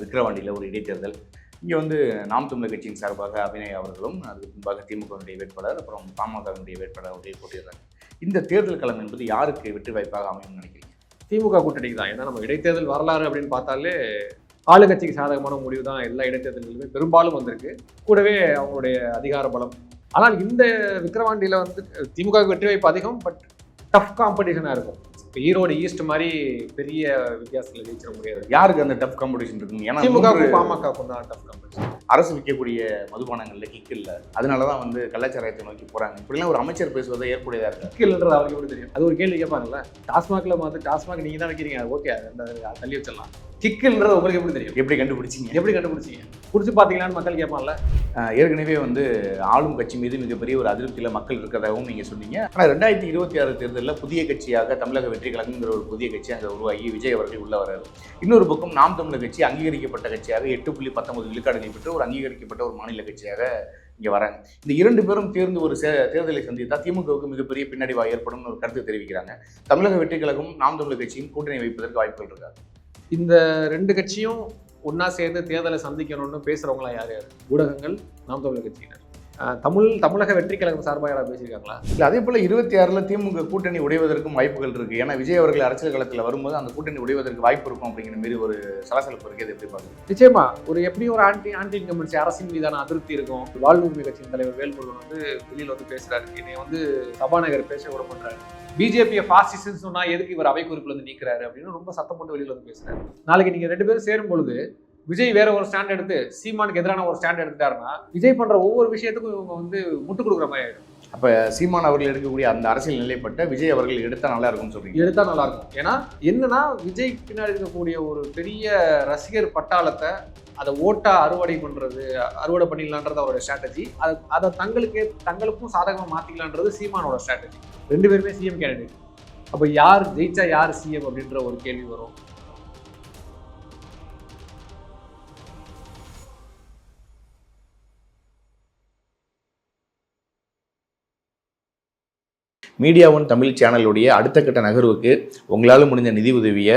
விக்கிரவாண்டியில் ஒரு இடைத்தேர்தல். இங்கே வந்து நாம் தமிழர் கட்சியின் சார்பாக அபிநய் அவர்களும் அதுக்கு முன்பாக திமுகவினுடைய வேட்பாளர் அப்புறம் பாமகவினுடைய வேட்பாளர் அவர்கள் போட்டியிடுறாங்க. இந்த தேர்தல் களம் என்பது யாருக்கு வெற்றி வாய்ப்பாக அமையும்னு நினைக்கிறீங்க? திமுக கூட்டணிக்கு தான். ஏன்னா நம்ம இடைத்தேர்தல் வரலாறு அப்படின்னு பார்த்தாலே ஆளுங்கட்சிக்கு சாதகமான முடிவு தான் எல்லா இடைத்தேர்தல்களுமே. பெரும்பாலும் வந்திருக்கு. கூடவே அவங்களுடைய அதிகார பலம். ஆனால் இந்த விக்கிரவாண்டியில் வந்து திமுக வெற்றி வாய்ப்பு அதிகம் பட் டஃப் காம்படிஷனாக இருக்கும். இப்போ ஈரோடு ஈஸ்ட் மாதிரி பெரிய வித்தியாசத்தில் ஜெயிச்சிட முடியாது. யாருக்கு அந்த டஃப் காம்படிஷன் இருக்குங்க? ஏன்னா திமுக பாமகவுக்கும் தான் டஃப் காம்படிஷன் அரசு விற்கக்கூடிய மதுபானங்களில் கிக் இல்லை. அதனால தான் வந்து கலாச்சாரத்தை நோக்கி போகிறாங்க இப்படிலாம் ஒரு அமைச்சர் பேசுவதை ஏற்புடையதாக இருக்கு? கில்ன்றது அவருக்கு எப்படி தெரியும்? அது ஒரு கேள்வி கேட்பாங்கல்ல? டாஸ்மாக்ல பார்த்து டாஸ்மாக் நீங்க தான் வைக்கிறீங்க. ஓகே அந்த தள்ளி வச்சிடலாம். கிக்குன்றது உங்களுக்கு எப்படி தெரியும்? எப்படி கண்டுபிடிச்சிங்க? எப்படி கண்டுபிடிச்சீங்க? பிடிச்சி பார்த்தீங்களான்னு மக்கள் கேட்பான்ல ஆஹ் ஏற்கனவே வந்து ஆளும் கட்சி மீது மிகப்பெரிய ஒரு அதிருப்தியில் மக்கள் இருக்கிறதாகவும் நீங்கள் சொன்னீங்க. ஆனால் ரெண்டாயிரத்தி இருபத்தி ஆறு தேர்தலில் புதிய கட்சியாக தமிழக வெற்றி கழகங்கிற ஒரு புதிய கட்சி அங்கே உருவாகி விஜய் அவர்கள் உள்ள வராரு இன்னொரு பக்கம் நாம் தமிழர் கட்சி அங்கீகரிக்கப்பட்ட கட்சியாக எட்டு புள்ளி பத்தொன்பது விழுக்காடுகளை பெற்று ஒரு அங்கீகரிக்கப்பட்ட ஒரு மாநில கட்சியாக இங்கே வராங்க. இந்த இரண்டு பேரும் தேர்ந்து ஒரு சே தேர்தலை சந்தித்தா திமுகவுக்கு மிகப்பெரிய பின்னடைவாக ஏற்படும் ஒரு கருத்து தெரிவிக்கிறாங்க. தமிழக வெற்றி கழகம் நாம் தமிழர் கட்சியும் கூட்டணி வைப்பதற்கு வாய்ப்புகள் இருக்காது இந்த ரெண்டு கட்சியும் ஒன்றா சேர்ந்து தேர்தலை சந்திக்கணும்னு பேசுறவங்களா யார் யார்? ஊடகங்கள் நாம் தமிழர் கட்சியினர். தமிழ் தமிழக வெற்றி கழகம் சார்பாக யாராவது பேசியிருக்காங்களா? இல்லை அதே போல் இருபத்தி ஆறில் திமுக கூட்டணி உடைவதற்கும் வாய்ப்புகள் இருக்குது ஏன்னா விஜய் அவர்கள் அரசியல் களத்தில் வரும்போது அந்த கூட்டணி உடைவதற்கு வாய்ப்பு இருக்கும் அப்படிங்கிற மாரி ஒரு சலசலப்பு இருக்குது எப்படி பார்க்குறீங்க? நிச்சயமா ஒரு எப்படியும் ஒரு ஆன்டி ஆன்டி இன்கம்பன்சி அரசின் மீதான அதிருப்தி இருக்கும். வாழ்வுரிமை கட்சியின் தலைவர் வேல்முருகன் வந்து வெளியில வந்து பேசுறாரு. என்னை வந்து சபாநாயகர் பேச விட பண்றாரு. பிஜேபியை பாசிஸ்ட்னு சொன்னா எதுக்கு இவர் அவை குறிப்புல இருந்து நீக்கிறாரு அப்படின்னு ரொம்ப சத்தம் போட்டு வெளியில வந்து பேசுறாரு. நாளைக்கு நீங்க ரெண்டு பேரும் சேரும் பொழுது விஜய் வேற ஒரு ஸ்டாண்ட் எடுத்து சீமானுக்கு எதிரான ஒரு ஸ்டாண்ட் எடுத்துட்டாருன்னா விஜய் பண்ற ஒவ்வொரு விஷயத்துக்கும் இவங்க வந்து முட்டு கொடுக்குற மாதிரி ஆயிடும். அப்போ சீமான் அவர்கள் எடுக்கக்கூடிய அந்த அரசியல் நிலைப்பட்ட விஜய் அவர்கள் எடுத்தால் நல்லா இருக்கும்னு சொல்றீங்க. எடுத்தா நல்லா இருக்கும். ஏன்னா என்னன்னா விஜய் பின்னாடி இருக்கக்கூடிய ஒரு பெரிய ரசிகர் பட்டாளத்தை அதை ஓட்டா அறுவடை பண்றது அறுவடை பண்ணிடலான்றது அவரோட ஸ்ட்ராட்டஜி அதை அதை தங்களுக்கு தங்களுக்கும் சாதகமாக மாத்திக்கலான்றது சீமானோட ஸ்ட்ராட்டஜி ரெண்டு பேருமே சிஎம் கேண்டிடேட் அப்போ யார் ஜெயிச்சா யார் சிஎம் அப்படின்ற ஒரு கேள்வி வரும். மீடியா ஒன் தமிழ் சேனலுடைய அடுத்த கட்ட நகர்வுக்கு உங்களால் முடிஞ்ச நிதி உதவியை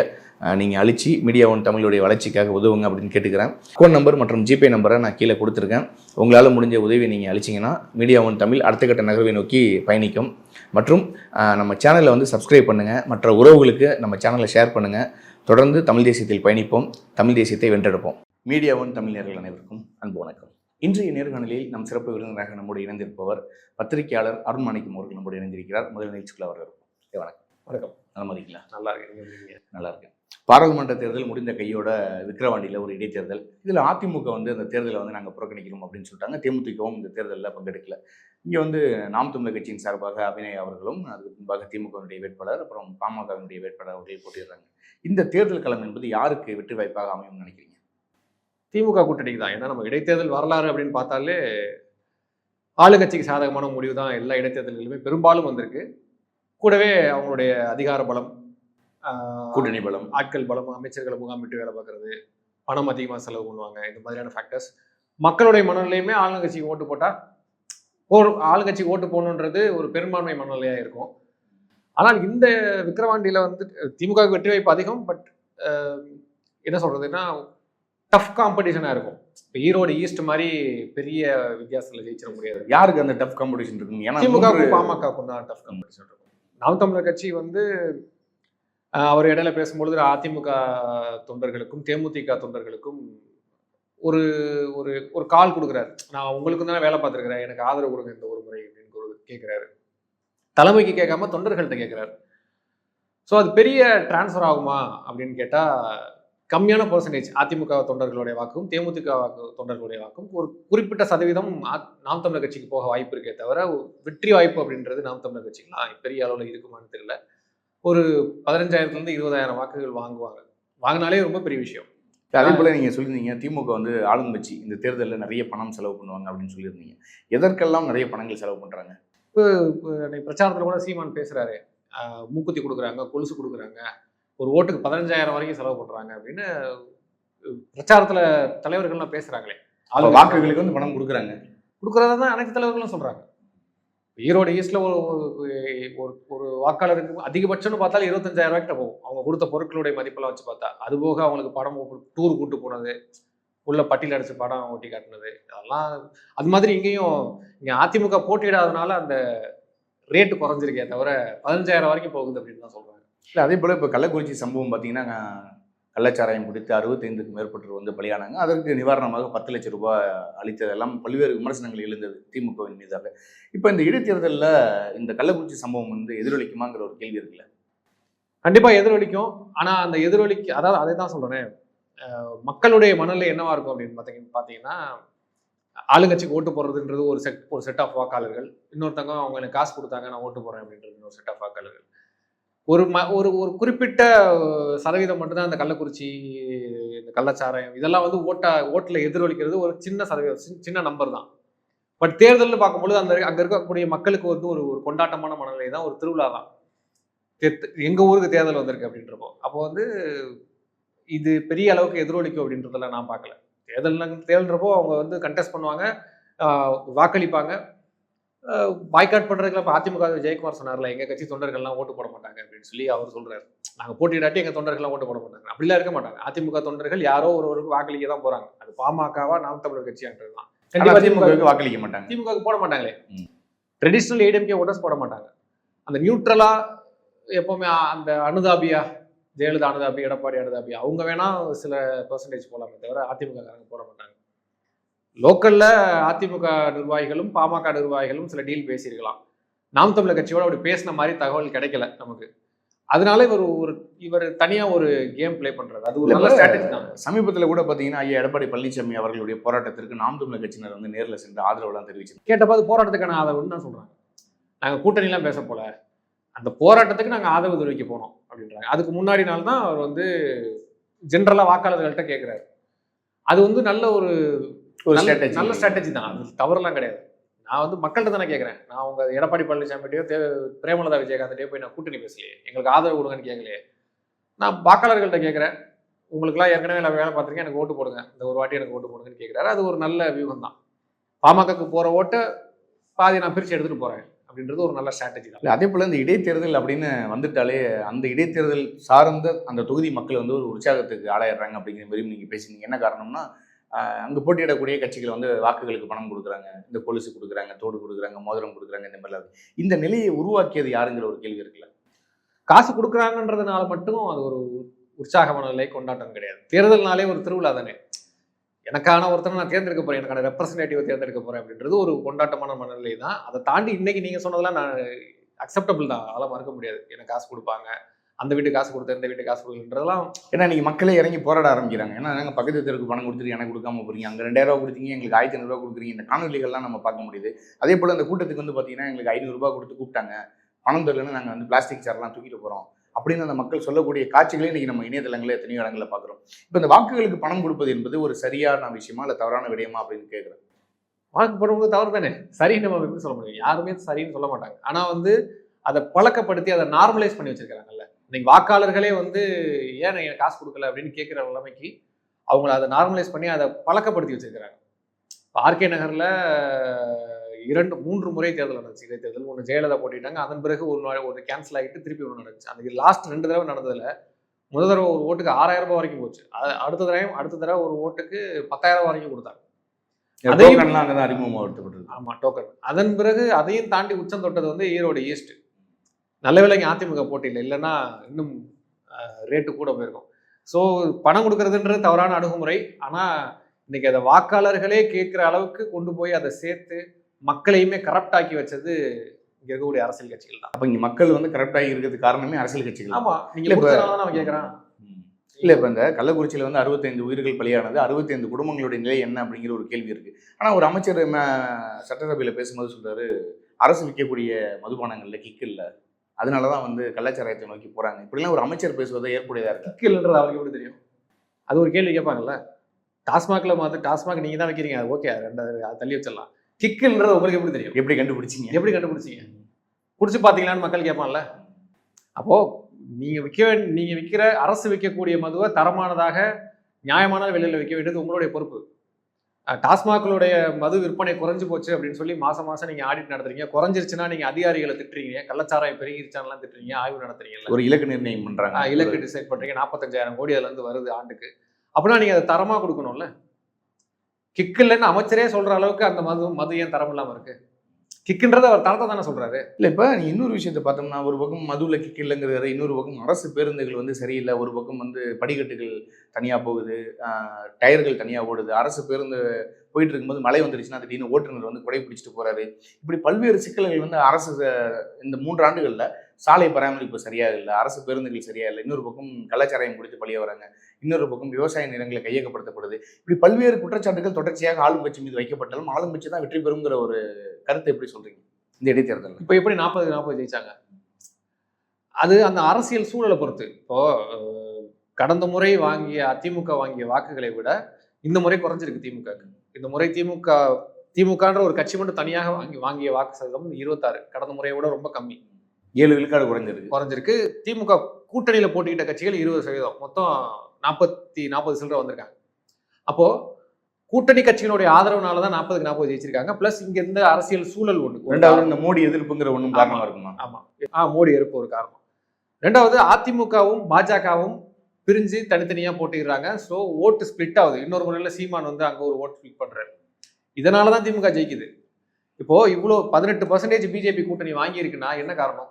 நீங்கள் அழிச்சு மீடியா ஒன் தமிழுடைய வளர்ச்சிக்காக உதவுங்க அப்படின்னு கேட்டுக்கிறேன். அக்கௌண்ட் நம்பர் மற்றும் ஜிபே நம்பரை நான் கீழே கொடுத்துருக்கேன். உங்களால் முடிஞ்ச உதவியை நீங்கள் அழிச்சிங்கன்னா மீடியா ஒன் தமிழ் அடுத்த கட்ட நகர்வை நோக்கி பயணிக்கும். மற்றும் நம்ம சேனலை வந்து சப்ஸ்கிரைப் பண்ணுங்கள் மற்ற உறவுகளுக்கு நம்ம சேனலை ஷேர் பண்ணுங்கள் தொடர்ந்து தமிழ் தேசியத்தில் பயணிப்போம். தமிழ் தேசியத்தை வென்றெடுப்போம். மீடியா ஒன் தமிழ் நேர்கள் அனைவருக்கும் அன்பு வணக்கம். இன்றைய நேர்காணலில் நம் சிறப்பு விருந்தினராக நம்முடைய இணைந்திருப்பவர் பத்திரிகையாளர் அருண் மாணிக்கம் அவர்கள் நம்முடைய இணைந்திருக்கிறார். முதல் நிகழ்ச்சிக்குள்ள அவர் இருக்கும் வணக்கம். வணக்கம். நலமா இருக்கீங்களா நல்லா இருக்கீங்க? நல்லா இருக்கு பாராளுமன்ற தேர்தல் முடிந்த கையோட விக்கிரவாண்டியில் ஒரு இடைத்தேர்தல். இதில் அதிமுக வந்து அந்த தேர்தலை வந்து நாங்கள் புறக்கணிக்கிறோம் அப்படின்னு சொல்லிட்டாங்க. தேமுதிகவும் இந்த தேர்தலில் பங்கெடுக்கல. இங்கே வந்து நாம் தமிழர் கட்சியின் சார்பாக அபிநய் அவர்களும் அதுக்கு முன்பாக திமுகவினுடைய வேட்பாளர் அப்புறம் பாமகவினுடைய வேட்பாளர் அவர்கள் போட்டியிடுறாங்க. இந்த தேர்தல் களம் என்பது யாருக்கு வெற்றி வாய்ப்பாக அமையும்னு நினைக்கிறீங்க? திமுக கூட்டணிக்கு தான் ஏன்னா நம்ம இடைத்தேர்தல் வரலாறு அப்படின்னு பார்த்தாலே ஆளுங்கட்சிக்கு சாதகமான முடிவு தான் எல்லா இடைத்தேர்தல்களுமே பெரும்பாலும் வந்திருக்கு. கூடவே அவங்களுடைய அதிகார பலம் கூட்டணி பலம். ஆட்கள் பலம் அமைச்சர்களை முகாமிட்டு வேலை பார்க்கறது பணம் அதிகமாக செலவு பண்ணுவாங்க இந்த மாதிரியான ஃபேக்டர்ஸ் மக்களுடைய மனநிலையுமே ஆளுங்கட்சிக்கு ஓட்டு போட்டால் ஒரு ஆளுங்கட்சிக்கு ஓட்டு போகணுன்றது ஒரு பெரும்பான்மை மனநிலையாக இருக்கும். ஆனால் இந்த விக்கிரவாண்டியில் வந்து திமுக வெற்றி வாய்ப்பு அதிகம் பட் என்ன சொல்றதுன்னா டஃப் காம்படிஷனாக இருக்கும். இப்போ ஈரோடு ஈஸ்ட் மாதிரி பெரிய வித்தியாசத்தில் ஜெயிச்சிட முடியாது. யாருக்கு அந்த டஃப் காம்படிஷன் இருக்குங்க? ஏன்னா திமுக பாமகவுக்கும் தான் டஃப் காம்படிஷன் இருக்கும். நாம் தமிழர் கட்சி வந்து அவர் இடையில பேசும்பொழுது அதிமுக தொண்டர்களுக்கும் தேமுதிக தொண்டர்களுக்கும் ஒரு ஒரு ஒரு கால் கொடுக்குறாரு. நான் உங்களுக்கு தானே வேலை பார்த்துருக்கிறேன். எனக்கு ஆதரவு கொடுங்க இந்த ஒரு முறை அப்படின்னு ஒரு கேட்குறாரு தலைமைக்கு கேட்காம தொண்டர்கள்ட்ட கேட்குறாரு ஸோ அது பெரிய டிரான்ஸ்ஃபர் ஆகுமா அப்படின்னு கேட்டால் கம்மியான பர்சன்டேஜ் அதிமுக தொண்டர்களுடைய வாக்கும் தேமுதிக வாக்கு தொண்டர்களுடைய வாக்கும். ஒரு குறிப்பிட்ட சதவீதம் நாம் தமிழர் கட்சிக்கு போக வாய்ப்பு இருக்கே தவிர வெற்றி வாய்ப்பு அப்படின்றது நாம் தமிழர் கட்சிக்குலாம் பெரிய அளவில் இருக்குமான்னு தெரியல. ஒரு பதினஞ்சாயிரத்துலேருந்து இருபதாயிரம் வாக்குகள் வாங்குவாங்க. வாங்கினாலே ரொம்ப பெரிய விஷயம். அதே போல நீங்க சொல்லியிருந்தீங்க திமுக வந்து ஆளுங்கட்சி இந்த தேர்தலில் நிறைய பணம் செலவு பண்ணுவாங்க அப்படின்னு சொல்லியிருந்தீங்க. எதற்கெல்லாம் நிறைய பணங்கள் செலவு பண்றாங்க? இப்போ பிரச்சாரத்தில் கூட சீமான் பேசுறாரு. ஆஹ் மூக்குத்தி கொடுக்குறாங்க கொலுசு கொடுக்குறாங்க. ஒரு ஓட்டுக்கு பதினஞ்சாயிரம் வரைக்கும் செலவு பண்றாங்க அப்படின்னு பிரச்சாரத்துல தலைவர்கள்லாம் பேசுறாங்களே. அப்ப வாக்குகளுக்கு வந்து பணம் கொடுக்குறாங்க. கொடுக்குறதா தான் அனைத்து தலைவர்களும் சொல்றாங்க. ஈரோடு ஈஸ்ட்ல ஒரு ஒரு- ஒரு வாக்காளருக்கு அதிகபட்சம்னு பார்த்தாலும் இருபத்தஞ்சாயிரம் ரூபாய்க்கிட்ட போகும். அவங்க கொடுத்த பொருட்களுடைய மதிப்பெல்லாம் வச்சு பார்த்தா. அது போக அவங்களுக்கு படம் டூர் கூட்டு போனது உள்ள பட்டியல் அடிச்சு படம் ஓட்டி காட்டினது அதெல்லாம் அது மாதிரி இங்கேயும் இங்க அதிமுக போட்டியிடாதனால அந்த ரேட்டு குறைஞ்சிருக்கே தவிர பதினஞ்சாயிரம் வரைக்கும் போகுது அப்படின்னு தான் சொல்றாங்க. இல்லை அதே போல் இப்போ கள்ளக்குறிச்சி சம்பவம் பார்த்தீங்கன்னா கள்ளச்சாராயம் குடித்து அறுபத்தைந்துக்கு மேற்பட்டவர் வந்து பலியானாங்க. அதற்கு நிவாரணமாக பத்து லட்சம் ரூபாய் அளித்ததெல்லாம் பல்வேறு விமர்சனங்கள் எழுந்தது திமுகவின் மீதாக இப்போ இந்த இடைத்தேர்தலில் இந்த கள்ளக்குறிச்சி சம்பவம் வந்து எதிரொலிக்குமாங்கிற ஒரு கேள்வி இருக்குல்ல? கண்டிப்பாக எதிரொலிக்கும். ஆனால் அந்த எதிரொலிக்கு அதாவது அதை தான் சொல்கிறேன் மக்களுடைய மனநிலை என்னவா இருக்கும் அப்படின்னு பார்த்தீங்க பார்த்தீங்கன்னா ஆளுங்கட்சிக்கு ஓட்டு போடுறதுன்றது ஒரு செட் ஒரு செட் ஆஃப் வாக்காளர்கள். இன்னொருத்தவங்க அவங்க எனக்கு காசு கொடுத்தாங்க நான் ஓட்டு போடுறேன் அப்படின்றது ஒரு செட் ஆஃப் வாக்காளர்கள். ஒரு ம ஒரு ஒரு குறிப்பிட்ட சதவீதம் மட்டும்தான் அந்த கள்ளக்குறிச்சி இந்த கள்ளச்சாராயம் இதெல்லாம் வந்து ஓட்டா ஓட்டில் எதிரொலிக்கிறது ஒரு சின்ன சதவீதம் சின்ன- நம்பர் தான். பட் தேர்தலில் பார்க்கும்பொழுது அந்த அங்கே இருக்கக்கூடிய மக்களுக்கு வந்து ஒரு ஒரு கொண்டாட்டமான மனநிலை தான் ஒரு திருவிழா தான். எங்கள் ஊருக்கு தேர்தல் வந்திருக்கு அப்படின்றப்போ அப்போ வந்து இது பெரிய அளவுக்கு எதிரொலிக்கும் அப்படின்றதெல்லாம் நான் பார்க்கல. தேர்தல் தேர்தல்ன்றப்போ அவங்க வந்து கண்டெஸ்ட் பண்ணுவாங்க வாக்களிப்பாங்க. பாய்காட் பண்றதுக்குலாம் இப்போ அதிமுக ஜெயக்குமார் சொன்னார்ல எங்க கட்சி தொண்டர்கள்லாம் ஓட்டு போட மாட்டாங்க அப்படின்னு சொல்லி அவர் சொல்றாரு. நாங்க போட்டியிடாட்டி எங்க தொண்டர்கள்லாம் ஓட்டு போட மாட்டாங்க. அப்படிலாம் இருக்க மாட்டாங்க. அதிமுக தொண்டர்கள் யாரோ ஒருவருக்கு வாக்களிக்க தான் போறாங்க. அது பாமகவா நாம் தமிழர் கட்சியான்றது தான். ஆனால் கண்டிப்பா திமுகவுக்கு வாக்களிக்க மாட்டாங்க. திமுக போட மாட்டாங்களே. ட்ரெடிஷ்னல் ஏடிஎம்கே ஓட்டர்ஸ் போட மாட்டாங்க. அந்த நியூட்ரலா எப்பவுமே அந்த அனுதாபியா ஜெயலலிதா அனுதாபி எடப்பாடி அனுதாபி அவங்க வேணா சில பெர்சன்டேஜ் போலாமே தவிர அதிமுக காரங்க போட மாட்டாங்க. லோக்கல்ல அதிமுக நிர்வாகிகளும் பாமக நிர்வாகிகளும் சில டீல் பேசியிருக்கலாம். நாம் தமிழர் கட்சியோட அப்படி பேசின மாதிரி தகவல் கிடைக்கல நமக்கு. அதனால இவர் ஒரு இவர் தனியா ஒரு கேம் ப்ளே பண்றாரு. அது ஒரு நல்ல ஸ்ட்ராட்டஜி தான். சமீபத்தில் கூட பார்த்தீங்கன்னா ஐயா எடப்பாடி பழனிசாமி அவர்களுடைய போராட்டத்திற்கு நாம் தமிழர் கட்சியினர் வந்து நேரில் சென்று ஆதரவுலாம் தெரிவிச்சிருந்தாங்க கேட்டப்ப அது போராட்டத்துக்கான ஆதரவுன்னு தான் சொல்றாங்க. நாங்க கூட்டணிலாம் பேச போல. அந்த போராட்டத்துக்கு நாங்க ஆதரவு தெரிவிக்க போனோம் அப்படின்றாங்க. அதுக்கு முன்னாடி நாள் தான் அவர் வந்து ஜென்ரலா வாக்காளர்கள்ட்ட கேட்கிறாரு அது வந்து நல்ல ஒரு ஒரு நல்ல- ஸ்ட்ராட்டஜி தான். அது தவறுலாம் கிடையாது. நான் வந்து மக்கள்கிட்ட தானே கேட்குறேன் நான் உங்க எடப்பாடி பழனிசாமிகிட்டயோ தே பிரேமலதா விஜயகாந்த்டையோ போய் நான் கூட்டணி பேசலையே. எங்களுக்கு ஆதரவு கொடுங்கன்னு கேட்கலையே நான் வாக்காளர்கள்ட்ட கேட்குறேன் உங்களுக்குலாம் ஏற்கனவே நான் வேலை பார்த்துருக்கேன். எனக்கு ஓட்டு போடுங்க. இந்த ஒரு வாட்டி எனக்கு ஓட்டு போடுங்கன்னு கேட்குறாரு அது ஒரு நல்ல வியூகம் தான். பாமகக்கு போகிற ஓட்டை பாதி நான் பிரித்து எடுத்துகிட்டு போகிறேன் அப்படின்றது ஒரு நல்ல ஸ்ட்ராட்டஜி தான். அதே போல் இந்த இடைத்தேர்தல் அப்படின்னு வந்துட்டாலே அந்த இடைத்தேர்தல் சார்ந்த அந்த தொகுதி மக்கள் வந்து ஒரு உற்சாகத்துக்கு ஆளாயிடுறாங்க அப்படிங்கிற மாதிரி நீங்கள் பேசுனீங்க என்ன காரணம்னா அங்கே போட்டியிடக்கூடிய கட்சிகள் வந்து வாக்குகளுக்கு பணம் கொடுக்குறாங்க இந்த கொலுசு கொடுக்குறாங்க தோடு கொடுக்குறாங்க மோதிரம் கொடுக்குறாங்க இந்த மாதிரிலாம் இந்த நிலையை உருவாக்கியது யாருங்கிற ஒரு கேள்வி இருக்குல்ல? காசு கொடுக்குறாங்கன்றதுனால மட்டும் அது ஒரு உற்சாகமான நிலை கொண்டாட்டம் கிடையாது. தேர்தல்னாலே ஒரு திருவிழா தானே. எனக்கான ஒருத்தனை நான் தேர்ந்தெடுக்க போறேன் எனக்கான ரெப்ரஸன்டேட்டிவ் தேர்ந்தெடுக்க போறேன் அப்படின்றது ஒரு கொண்டாட்டமான மனநிலை தான் அதை தாண்டி இன்னைக்கு நீங்கள் சொன்னதெல்லாம் நான் அக்செப்டபிள் தான். அதெல்லாம் மறுக்க முடியாது. எனக்கு காசு கொடுப்பாங்க. அந்த வீட்டுக்கு காசு கொடுத்தேன் இந்த வீட்டுக்கு காசு கொடுக்குன்றதெல்லாம் ஏன்னா நீங்க மக்களே இறங்கி போராட ஆரம்பிக்கிறாங்க. ஏன்னா நாங்கள் பக்கத்து தெருக்கு பணம் கொடுத்துட்டு எனக்கு கொடுக்காம போறீங்க. அங்கே ரெண்டாயிரம் ரூபா கொடுத்தீங்க எங்களுக்கு ஆயிரத்தி ஐநூறுரூவா கொடுக்குறீங்க. இந்த காணொலிகள்லாம் நம்ம பார்க்க முடியுது. அதே போல் அந்த கூட்டத்துக்கு வந்து பார்த்தீங்கன்னா எங்களுக்கு ஐநூறுரூபா கொடுத்து கூப்பிட்டாங்க. பணம் தரலன்னு நாங்கள் வந்து பிளாஸ்டிக் சேர்லாம் தூக்கிட்டு போகிறோம் அப்படின்னு அந்த மக்கள் சொல்லக்கூடிய காட்சிகளே இன்னைக்கு நம்ம இணையதளங்களில் எத்தனையோ இடங்களில் பார்க்குறோம். இப்போ இந்த வாக்குகளுக்கு பணம் கொடுப்பது என்பது ஒரு சரியான விஷயமா இல்லை தவறான விடயமா அப்படின்னு கேட்குறேன் வாக்கு போடும்போது தவறு தானே? சரின்னு நம்ம எப்படி சொல்ல முடியும்? யாருமே சரின்னு சொல்ல மாட்டாங்க. ஆனா வந்து அதை பழக்கப்படுத்தி அதை நார்மலைஸ் பண்ணி வச்சிருக்காங்கல்ல இன்னைக்கு வாக்காளர்களே வந்து ஏன் எனக்கு காசு கொடுக்கல? அப்படின்னு கேட்குற நிலைமைக்கு அவங்கள அதை நார்மலைஸ் பண்ணி அதை பழக்கப்படுத்தி வச்சிருக்கிறாங்க. ஆர்கே நகர்ல இரண்டு மூன்று முறை தேர்தல் நடந்துச்சு. இடைத்தேர்தல் ஒன்று ஜெயலலிதா போட்டிட்டாங்க. அதன் பிறகு ஒரு நாள் ஒரு கேன்சல் ஆகிட்டு திருப்பி ஒன்று நடந்துச்சு. அந்த லாஸ்ட் ரெண்டு தடவை நடந்ததுல முதல் தடவை ஒரு ஓட்டுக்கு ஆறாயிரம் ரூபாய் வரைக்கும் போச்சு. அடுத்த தடவை அடுத்த தடவை ஒரு ஓட்டுக்கு பத்தாயிரம் ரூபாய் வரைக்கும் கொடுத்தாங்க. அதையும் டோக்கன்லாம் அங்கே தான் அறிமுகப்படுத்தப்பட்டிருக்கு ஆமா டோக்கன் அதன் பிறகு அதையும் தாண்டி உச்சம் தொட்டது வந்து ஈரோடு ஈஸ்ட் நல்ல வேளைங்க அதிமுக போட்டியில் இல்லைன்னா இன்னும் ரேட்டு கூட போயிருக்கும். ஸோ பணம் கொடுக்கறதுன்றது தவறான அணுகுமுறை. ஆனா இன்னைக்கு அதை வாக்காளர்களே கேட்குற அளவுக்கு கொண்டு போய் அதை சேர்த்து மக்களையுமே கரப்ட் ஆக்கி வச்சது இங்க இருக்கக்கூடிய அரசியல் கட்சிகள் தான். அப்போ இங்கே மக்கள் வந்து கரெக்டாக இருக்கிறதுக்கு காரணமே அரசியல் கட்சிகள் தான். ஆமா நீங்க இல்ல, இப்ப- கொடுத்தனால தான் அவன் கேட்கறான். இல்ல இப்ப இந்த கள்ளக்குறிச்சியில வந்து அறுபத்தைந்து உயிர்கள் பலியானது அறுபத்தைந்து குடும்பங்களுடைய நிலை என்ன அப்படிங்கிற ஒரு கேள்வி இருக்கு. ஆனா ஒரு அமைச்சர் சட்டசபையில பேசும்போது சொல்றாரு அரசு விற்கக்கூடிய மதுபானங்கள்ல கிக் இல்ல. அதனாலதான் வந்து கள்ளச்சாராயத்தை நோக்கி போறாங்க. இப்படிலாம் ஒரு அமைச்சர் பேசுவதை ஏற்புடையதா இருக்கு கில்ன்றது அவருக்கு எப்படி தெரியும்? அது ஒரு கேள்வி கேட்பாங்கல்ல? டாஸ்மாக்ல மாத்து டாஸ்மாக் நீங்க தான் வைக்கிறீங்க. ஓகே ரெண்டாவது அதை தள்ளி வச்சிடலாம். கிக்குன்றது உங்களுக்கு எப்படி தெரியும்? எப்படி கண்டுபிடிச்சீங்க? எப்படி கண்டுபிடிச்சீங்க? குடிச்சு பாத்தீங்களான்னு மக்கள் கேட்பான்ல அப்போ நீங்க விற்க வேண்- நீங்க விற்கிற அரசு விற்கக்கூடிய மதுவை தரமானதாக நியாயமான விலையில விற்க வேண்டியது உங்களுடைய பொறுப்பு. டாஸ்மாக்களுடைய மது விற்பனை குறைஞ்சு போச்சு அப்படின்னு சொல்லி மாசம் மாசம் நீங்க ஆடிட் நடத்துறீங்க. குறைஞ்சிருச்சுன்னா நீங்க அதிகாரிகளை திட்டுறீங்க. கள்ளச்சாராயம் பெருகிருச்சான்லாம் திட்டுறீங்க. ஆய்வு நடத்துறீங்கல்ல. ஒரு இலக்கு நிர்ணயம் பண்றாங்க. இலக்கு டிசைட் பண்றீங்க. நாற்பத்தஞ்சாயிரம் கோடி அதுல இருந்து வருது ஆண்டுக்கு. அப்படின்னா நீங்க அதை தரமா கொடுக்கணும்ல. கிக் இல்லைன்னு அமைச்சரே சொல்ற அளவுக்கு அந்த மது மது ஏன் தரம் இல்லாம இருக்கு? கிக்குன்றது அவர் தரத்தை தானே சொல்கிறாரு இல்லை இப்போ நீ இன்னொரு விஷயத்தை பார்த்தோம்னா ஒரு பக்கம் மதுவில் கிக் இல்லைங்கிறது இன்னொரு பக்கம் அரசு பேருந்துகள் வந்து சரியில்லை. ஒரு பக்கம் வந்து படிக்கட்டுகள் தனியாக போகுது. டயர்கள் தனியாக ஓடுது. அரசு பேருந்து போயிட்டு இருக்கும்போது மழை வந்துருச்சுன்னா திடீர்னு ஓட்டுநர் வந்து குடை பிடிச்சிட்டு போகிறாரு இப்படி பல்வேறு சிக்கல்கள் வந்து அரசு இந்த மூன்று ஆண்டுகளில் சாலை பராமரிப்பு சரியா இல்லை அரசு பேருந்துகள் சரியா இல்லை இன்னொரு பக்கம் கலாச்சாரம் குறித்து பழிய வராங்க இன்னொரு பக்கம் விவசாய நிலங்களை கையகப்படுத்தப்படுது. இப்படி பல்வேறு குற்றச்சாட்டுகள் தொடர்ச்சியாக ஆளும் கட்சி மீது வைக்கப்பட்டாலும் ஆளும் கட்சி தான் வெற்றி பெறுங்கிற ஒரு கருத்தை எப்படி சொல்றீங்க? இந்த இடைத்தேர்தல் இப்போ எப்படி நாற்பது நாற்பது ஜெயிச்சாங்க? அது அந்த அரசியல் சூழலை பொறுத்து. இப்போ கடந்த முறை வாங்கிய அதிமுக வாங்கிய வாக்குகளை விட இந்த முறை குறைஞ்சிருக்கு திமுக இந்த முறை திமுக திமுகன்ற ஒரு கட்சி மட்டும் தனியாக வாங்கி வாங்கிய வாக்கு சதவீதம் இருபத்தாறு. கடந்த முறையை விட ரொம்ப கம்மி. ஏழு விழுக்காடு குறைஞ்சிருக்கு. குறைஞ்சிருக்கு. திமுக கூட்டணியில போட்டியிட்ட கட்சிகள் இருபது சதவீதம். மொத்தம் நாற்பத்தி நாற்பது சில்லரை வந்திருக்காங்க. அப்போ கூட்டணி கட்சிகளுடைய ஆதரவுனால தான் நாற்பதுக்கு நாற்பது ஜெயிச்சிருக்காங்க. பிளஸ் இங்க இருந்த அரசியல் சூழல் ஒன்று ரெண்டாவது இந்த மோடி எதிர்ப்புங்கிற ஒண்ணும் காரணமா இருக்குமா? ஆமா. ஆ மோடி இருப்பு ஒரு காரணம். ரெண்டாவது அதிமுகவும் பாஜகவும் பிரிஞ்சு தனித்தனியா போட்டிடுறாங்க ஸோ ஓட்டு ஸ்பிளிட் ஆகுது. இன்னொரு முறையில் சீமான் வந்து அங்க ஒரு ஓட்டு ஸ்பிளிட் பண்றாரு. இதனால தான் திமுக ஜெயிக்குது. இப்போ இவ்வளோ பதினெட்டு பர்சன்டேஜ் பிஜேபி கூட்டணி வாங்கியிருக்குன்னா என்ன காரணம்?